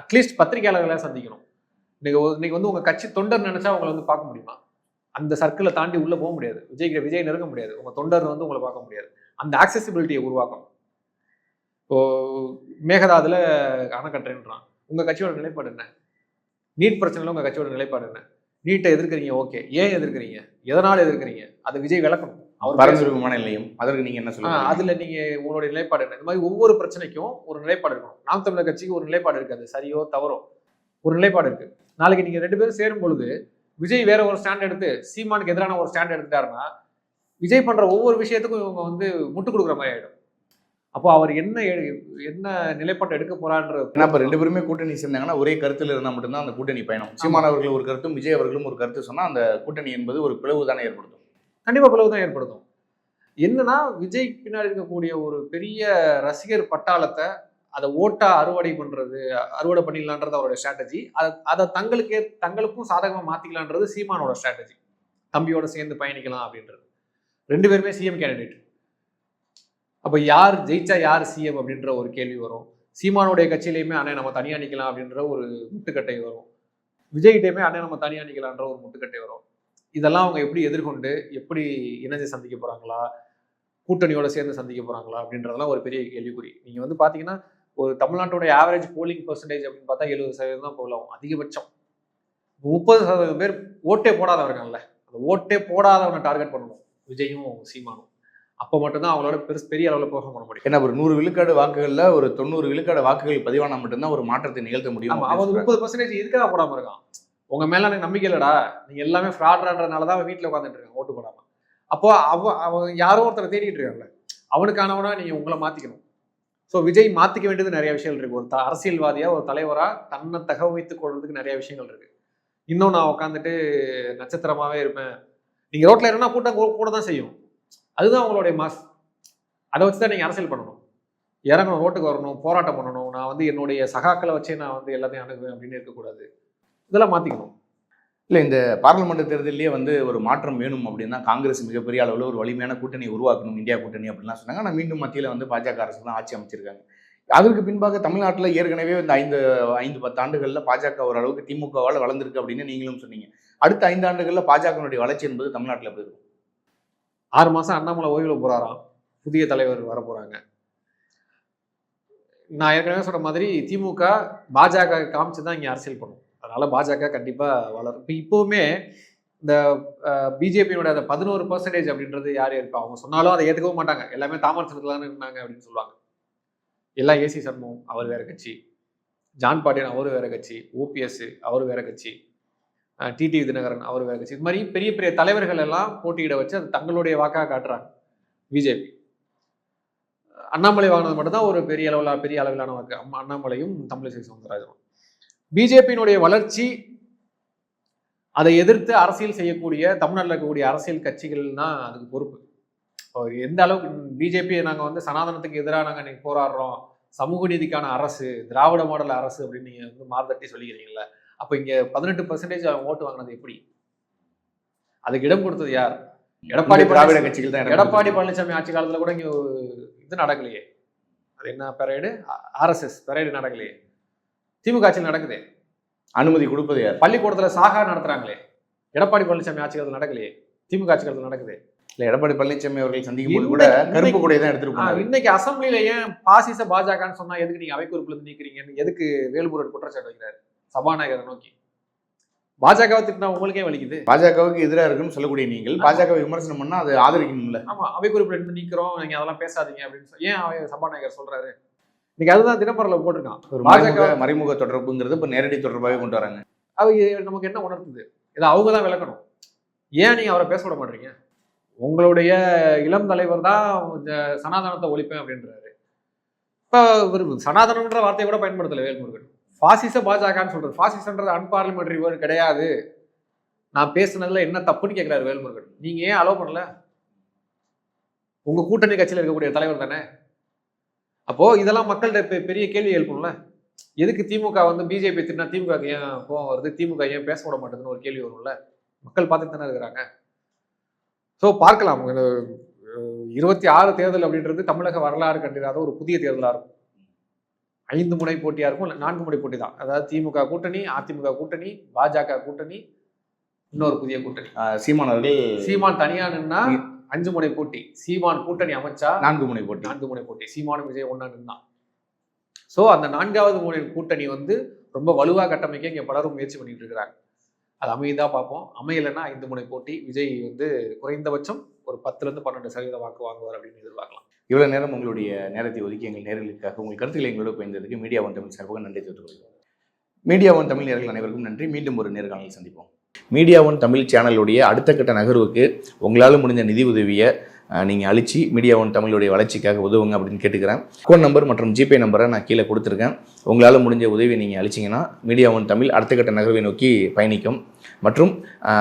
அட்லீஸ்ட் பத்திரிகையாளர்களை சந்திக்கணும். இன்னைக்கு இன்னைக்கு வந்து உங்கள் கட்சி தொண்டர் நினைச்சா உங்களை வந்து பார்க்க முடியுமா? அந்த சர்க்கிளை தாண்டி உள்ளே போக முடியாது. விஜய் விஜய் நெருங்க முடியாது. உங்கள் தொண்டர் வந்து உங்களை பார்க்க முடியாது. அந்த ஆக்சசிபிலிட்டியை உருவாக்கணும். இப்போ மேகதாதுல அணை கட்டுறேன்றான் உங்கள் கட்சியோட நிலைப்பாடு என்ன? நீட் பிரச்சனையில் உங்கள் கட்சியோட நிலைப்பாடு என்ன? நீட்டை எதிர்க்கிறீங்க ஓகே ஏன் எதிர்க்கிறீங்க? எதனால் எதிர்க்கிறீங்க? அதை விஜய் விளக்கணும். அவர் பரந்தூர் விமான நிலையம் அதற்கு நீங்க என்ன சொல்லுங்க அதுல நீங்க உங்களுடைய நிலைப்பாடு என்ன? இந்த மாதிரி ஒவ்வொரு பிரச்சனைக்கும் ஒரு நிலைப்பாடு இருக்கணும். நாம் தமிழர் கட்சிக்கு ஒரு நிலைப்பாடு இருக்காது. சரியோ தவறோ. ஒரு நிலைப்பாடு இருக்கு. நாளைக்கு நீங்க ரெண்டு பேரும் சேரும் பொழுது விஜய் வேற ஒரு ஸ்டாண்ட் எடுத்து சீமானுக்கு எதிரான ஒரு ஸ்டாண்ட் எடுத்துட்டாருன்னா விஜய் பண்ற ஒவ்வொரு விஷயத்துக்கும் இவங்க வந்து முட்டு கொடுக்குற மாதிரி ஆயிடும். அப்போ அவர் என்ன என்ன நிலைப்பாடு எடுக்க போறான்றது ஏன்னா இப்ப ரெண்டு பேருமே கூட்டணி சேர்ந்தாங்கன்னா ஒரே கருத்துல இருந்தா மட்டும்தான் அந்த கூட்டணி பயணம். சீமான் அவர்கள் ஒரு கருத்தும் விஜய் அவர்களும் ஒரு கருத்து சொன்னா அந்த கூட்டணி என்பது ஒரு பிளவு தானே ஏற்படுத்தும். கண்டிப்பா பிளவு தான் ஏற்படுத்தும். என்னன்னா விஜய் பின்னாடி இருக்கக்கூடிய ஒரு பெரிய ரசிகர் பட்டாளத்தை அதை ஓட்டா அறுவடை பண்றது அறுவடை பண்ணிடலான்றது அவரோட ஸ்ட்ராட்டஜி அதை அதை தங்களுக்கே தங்களுக்கும் சாதகமா மாத்திக்கலான்றது சீமானோட ஸ்ட்ராட்டஜி தம்பியோட சேர்ந்து பயணிக்கலாம் அப்படின்றது. ரெண்டு பேருமே சிஎம் கேண்டிடேட் அப்போ யார் ஜெயிச்சா யார் சிஎம் அப்படின்ற ஒரு கேள்வி வரும். சீமானுடைய கட்சியிலையுமே அண்ணே நம்ம தனியா நிக்கலாம் அப்படின்ற ஒரு முட்டுக்கட்டை வரும். விஜய்கிட்டையுமே அண்ணே நம்ம தனியா நிற்கலான்ற ஒரு முட்டுக்கட்டை வரும். இதெல்லாம் அவங்க எப்படி எதிர்கொண்டு எப்படி இணைஞ்சு சந்திக்க போகிறாங்களா கூட்டணியோட சேர்ந்து சந்திக்க போகிறாங்களா அப்படின்றதெல்லாம் ஒரு பெரிய கேள்விக்குறி. நீங்கள் வந்து பார்த்தீங்கன்னா ஒரு தமிழ்நாட்டோட ஆவரேஜ் போலிங் பர்சன்டேஜ் அப்படின்னு பார்த்தா எழுபது சதவீதம் தான் போகலாம் அதிகபட்சம். முப்பது சதவீதம் பேர் ஓட்டே போடாதவர்கள்ல இருக்காங்கல்ல அந்த ஓட்டே போடாதவனை டார்கெட் பண்ணணும். விஜயும் சீமானும். அப்போ மட்டும்தான் அவங்களோட பெருசு பெரிய அளவில் போக பண்ண முடியும். ஏன்னா ஒரு நூறு விழுக்காடு வாக்குகள்ல ஒரு தொண்ணூறு விழுக்காடு வாக்குகள் பதிவானா மட்டும்தான் ஒரு மாற்றத்தை நிகழ்த்த முடியும் அவன். முப்பது பர்சன்டேஜ் எதுக்காக போடாம இருக்கான்? உங்க மேல எனக்கு நம்பிக்கை இல்லடா. நீங்க எல்லாமே ஃப்ராட்ன்றதுனால தான் அவன் வீட்டுல உட்காந்துட்டு இருக்கான் ஓட்டு போடாம. அப்போ அவன் அவன் யாரோ ஒருத்தரை தேடிட்டு இருக்கான்ல. அவனுக்கானவனா நீங்க உங்களை மாத்திக்கணும். ஸோ விஜய் மாத்திக்க வேண்டியது நிறைய விஷயங்கள் இருக்கு. ஒரு த- அரசியல்வாதியா ஒரு தலைவரா தன்னை தகவமைத்துக் கொள்றதுக்கு நிறைய விஷயங்கள் இருக்கு. இன்னும் நான் உட்காந்துட்டு நட்சத்திரமாவே இருப்பேன். நீங்க ரோட்ல இறங்கினா கூட்டம் கூட- கூட தான் செய்யும். அதுதான் அவங்களுடைய மாஸ் அதை வச்சு தான் நீங்கள் அரசியல் பண்ணணும். இறங்கணும் ரோட்டுக்கு வரணும் போராட்டம் பண்ணணும். நான் வந்து என்னுடைய சகாக்களை வச்சே நான் வந்து எல்லாத்தையும் அணுகுவேன் அப்படின்னு இருக்கக்கூடாது. இதெல்லாம் மாற்றிக்கணும் இல்லை இந்த பாராளுமன்ற தேர்தலிலேயே வந்து ஒரு மாற்றம் வேணும் அப்படின்னா காங்கிரஸ் மிகப்பெரிய அளவில் ஒரு வலிமையான கூட்டணி உருவாக்கணும் இந்தியா கூட்டணி அப்படின்லாம் சொன்னாங்க. ஆனால் மீண்டும் மத்தியில் வந்து பாஜக அரசு தான் ஆட்சி அமைச்சிருக்காங்க. அதற்கு பின்பாக தமிழ்நாட்டில் ஏற்கனவே இந்த ஐந்து ஐந்து பத்து ஆண்டுகளில் பாஜக ஓரளவுக்கு திமுகவால் வளர்ந்துருக்கு அப்படின்னு நீங்களும் சொன்னீங்க. அடுத்த ஐந்து ஆண்டுகளில் பாஜகனுடைய வளர்ச்சி என்பது தமிழ்நாட்டில் எப்படி இருக்கும்? ஆறு மாதம் அண்ணாமலை ஓய்வில் போகிறாராம் புதிய தலைவர் வர போகிறாங்க நான் ஏற்கனவே சொன்ன மாதிரி திமுக பாஜக காமிச்சு தான் இங்கே அரசியல் பண்ணும். அதனால் பாஜக கண்டிப்பாக வளரும். இப்போ இப்போவுமே இந்த பிஜேபியோட அந்த பதினோரு பர்சன்டேஜ் அப்படின்றது யார் இருப்பா அவங்க சொன்னாலும் அதை ஏற்றுக்கவும் மாட்டாங்க. எல்லாமே தாமரத்தில் தானே இருந்தாங்க அப்படின்னு சொல்லுவாங்க. எல்லாம் ஏசி சண்முகம் அவர் வேற கட்சி. ஜான் பாண்டியன் அவர் வேற கட்சி. ஓபிஎஸ் அவர் வேற கட்சி. டிடி தினகரன் அவர் வேற கட்சி இது மாதிரி பெரிய பெரிய தலைவர்கள் எல்லாம் போட்டியிட வச்சு அது தங்களுடைய வாக்காக காட்டுறாங்க. பிஜேபி. அண்ணாமலை வாங்கினது மட்டும்தான் ஒரு பெரிய அளவில் பெரிய அளவிலான வாக்கு. அம்மா அண்ணாமலையும் தமிழிசை சவுந்தரராஜனும். பிஜேபியினுடைய வளர்ச்சி அதை எதிர்த்து அரசியல் செய்யக்கூடிய தமிழ்நாட்டில் இருக்கக்கூடிய அரசியல் கட்சிகள் தான் அதுக்கு பொறுப்பு. இப்போ எந்த அளவுக்கு பிஜேபியை நாங்கள் வந்து சனாதனத்துக்கு எதிராக நாங்கள் இன்னைக்கு போராடுறோம் சமூக நீதிக்கான அரசு திராவிட மாடல் அரசு அப்படின்னு நீங்கள் வந்து மார்தட்டி சொல்லிக்கிறீங்களா அப்போ இங்கே பதினெட்டு பர்சன்டேஜ் அவங்க ஓட்டு வாங்கினது எப்படி? அதுக்கு இடம் கொடுத்தது யார்? எடப்பாடி திராவிட கட்சிகள் தான் எடப்பாடி பழனிசாமி ஆட்சி காலத்துல கூட இங்க இது நடக்கலையே. அது என்ன பெரேடு? ஆர்எஸ்எஸ் பெரேடு நடக்கலையே. திமுக ஆட்சியில் நடக்குது. அனுமதி கொடுப்பது யார்? பள்ளிக்கூடத்துல சாகா நடத்துறாங்களே. எடப்பாடி பழனிசாமி ஆட்சி காலத்துல நடக்கலையே. திமுக ஆட்சி காலத்துல நடக்குது. இல்ல எடப்பாடி பழனிசாமி அவர்கள் சந்திக்கும் போது கூட கருப்பு கொடையை தான் போனாரு. இன்னைக்கு அசம்பிளில ஏன் பாசிச பாஜகன்னு சொன்னா எதுக்கு நீங்க அவைக்குறிப்புல இருந்து நீக்கிறீங்கன்னு எதுக்கு வேலுமுருகன் குற்றச்சாட்டு வைக்கிறாரு? சபாநாயகரை நோக்கி. பாஜகவை திட்டினா உங்களுக்கே வலிக்குது? பாஜகவுக்கு எதிராக இருக்குன்னு சொல்லக்கூடிய நீங்கள் பாஜகவை விமர்சனம் பண்ணா அது ஆதரிக்கணும்ல. ஆமா அவை குறிப்பில் இருந்து நீக்கிறோம் நீங்க அதெல்லாம் பேசாதீங்க அப்படின்னு சொல்லி ஏன் அவன் சபாநாயகர் சொல்றாரு? இன்னைக்கு அதுதான் தினமரல போட்டிருக்கான். ஒரு பாஜக மறைமுக தொடர்புங்கிறது இப்ப நேரடி தொடர்பாகவே கொண்டு வராங்க. அவ இது நமக்கு என்ன உணர்த்துது? இதை அவங்க தான் விளக்கணும். ஏன் நீங்க அவரை பேச விட மாட்டீங்க? உங்களுடைய இளம் தலைவர் தான் இந்த சனாதனத்தை ஒழிப்பேன் அப்படின்றாரு. இப்போ சனாதனம்ன்ற வார்த்தையை கூட பயன்படுத்தல வேல்முருகன். பாசிச பாஜகன்னு சொல்றது. பாசிசன்றது அன்பார்லிமெண்ட்ரி வேர்டு கிடையாது. நான் பேசுனதுல என்ன தப்புன்னு கேட்கிறாரு வேல்முருகன். நீங்க ஏன் அலோவ் பண்ணல? உங்க கூட்டணி கட்சியில் இருக்கக்கூடிய தலைவர் தானே? அப்போ இதெல்லாம் மக்கள்கிட்ட பெ- பெரிய கேள்வி எழுப்பணும்ல எதுக்கு திமுக வந்து பிஜேபி திட்டினா திமுக ஏன் கோவம் வருது? திமுக ஏன் பேச விட மாட்டேங்குதுன்னு ஒரு கேள்வி வரும்ல. மக்கள் பார்த்துட்டு தானே இருக்கிறாங்க. ஸோ பார்க்கலாம். இருபத்தி ஆறு தேர்தல் அப்படின்றது தமிழக வரலாறு கண்டிராத ஒரு புதிய தேர்தலாக இருக்கும். ஐந்து முனை போட்டியா இருக்கும் இல்லை நான்கு முனை போட்டி தான். அதாவது திமுக கூட்டணி அதிமுக கூட்டணி பாஜக கூட்டணி இன்னொரு புதிய கூட்டணி. சீமான் அவர்கள் சீமான் தனியா நின்னா அஞ்சு முனை போட்டி. சீமான் கூட்டணி அமைச்சா நான்கு முனை போட்டி. நான்கு முனை போட்டி. சீமானும் விஜய் ஒன்றா நின்னான் ஸோ அந்த நான்காவது முனை கூட்டணி வந்து ரொம்ப வலுவாக கட்டமைக்க இங்கே பலரும் முயற்சி பண்ணிட்டு இருக்கிறாங்க. அது அமையுதா பார்ப்போம். அமையலைன்னா ஐந்து முனை போட்டி விஜய் வந்து குறைந்தபட்சம் ஒரு பத்துலேருந்து பன்னெண்டு சதவீத வாக்கு வாங்குவார் அப்படின்னு எதிர்பார்க்கலாம். இவ்வளவு நேரம் உங்களுடைய நேரத்தை ஒதுக்கி எங்கள் நேர்களுக்காக உங்கள் கருத்துக்களை எங்களோட பயந்ததுக்கு மீடியா ஒன் தமிழ் சார்பாக நன்றி தெரிவித்துக் மீடியா ஒன் தமிழ் நேர்கள் அனைவருக்கும் நன்றி. மீண்டும் ஒரு நேர்காணலில் சந்திப்போம். மீடியா ஒன் தமிழ் சேனலுடைய அடுத்த கட்ட நகர்வுக்கு உங்களால் முடிஞ்ச நிதி உதவியை நீங்கள் அழிச்சு மீடியா ஒன் தமிழுடைய வளர்ச்சிக்காக உதவுங்க அப்படின்னு கேட்டுக்கிறேன். ஃபோன் நம்பர் மற்றும் ஜிபே நம்பரை நான் கீழே கொடுத்துருக்கேன். உங்களால் முடிஞ்ச உதவியை நீங்கள் அழிச்சிங்கன்னா மீடியா ஒன் தமிழ் அடுத்த கட்ட நகர்வை நோக்கி பயணிக்கும். மற்றும்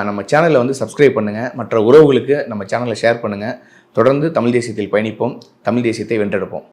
நம்ம சேனலை வந்து சப்ஸ்கிரைப் பண்ணுங்கள் மற்ற உறவுகளுக்கு நம்ம சேனலை ஷேர் பண்ணுங்கள் தொடர்ந்து தமிழ் தேசியத்தில் பயணிப்போம். தமிழ் தேசியத்தை வென்றெடுப்போம்.